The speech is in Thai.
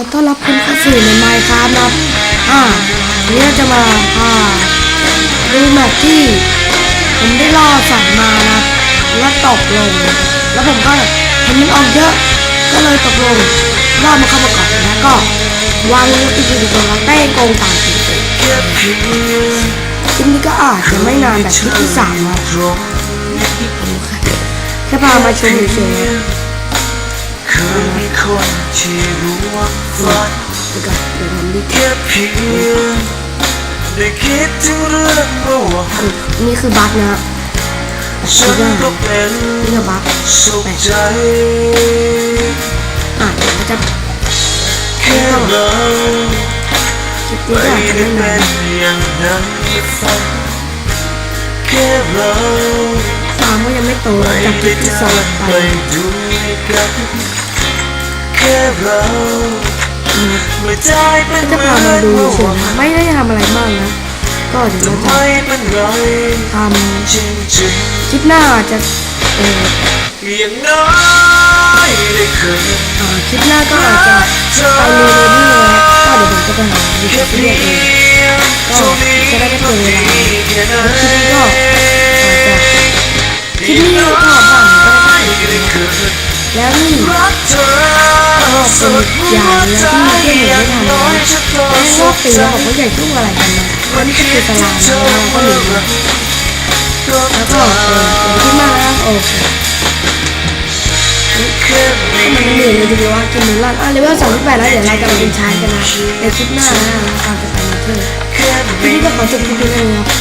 อต้อนรับคุณเข้าสู่ในไมค์ครับนะครับอ่าวันนี้เราจะมาพาดูแมปที่ผมได้ล่อสั่งมานะแล้วตกลง แล้วผมก็เห็นมันออกเยอะก็เลยตกลงล่อมันเข้ามาก่อนแล้วก็วางอีกทีตรงนั้นได้โกงต่ามติดคลิปนี้ก็อาจจะไม่นานแบบคลิปที่สามครับแค่พามาชมเฉยๆ ครับเคยมีคนที่รู้ว่าฝันเดี๋ยวก่อนเดี๋ยวผมดิแค่เพียงได้คิดถึงเรื่องเมื่อวานนี่คือบั๊กนะฮะฉันก็เป็นนี่คือบั๊กสุขใจอะเดี๋ยวเขาจะแค่เราคลิปนี้ไม่ก็อาจจะได้ไม่เป็นานนอย่างนั้นฝันแค่เราฟาร์มก็ยังไม่โตไม่จากคลิได้ปที่เดิสองนไปไปด้วยกัน แค่เราไม่ได้เป็นจะเหมืพาอมานดูเมื่อเฉยวานๆนะไม่ได้ทำอะไรมากนะ ก็เดี๋ยวเราจะไม่เป็นไรทจริงำคลิปหน้าอาจจะเออๆอย่างน้อยได้เคยอ่าคลิปหน้าก็อาจจะไป แล้วนี่รักเธอสุดหัวใจอย่างน้อยฉันก็แม่งสุว่าขปีใจแล้วบอกว่าใหญ่ยุ่งอะไรกันนะวันนี้ก็คือตารางนะเราก็หนีแล้วก็เออเดี๋ยวขึ้นมาแล้วโอเคมันเหนื่อยเลยทีเดียวว่ากินหมูลั่นอะเลเวลสามสิบแปดแล้วเดี๋ยวเราจะมาเป็นชายกันนะในคลิปหน้านะเราจะไปมาเถอะแค่คลิปนี้ก็ขอจบคลิปนี้เลยนะครับ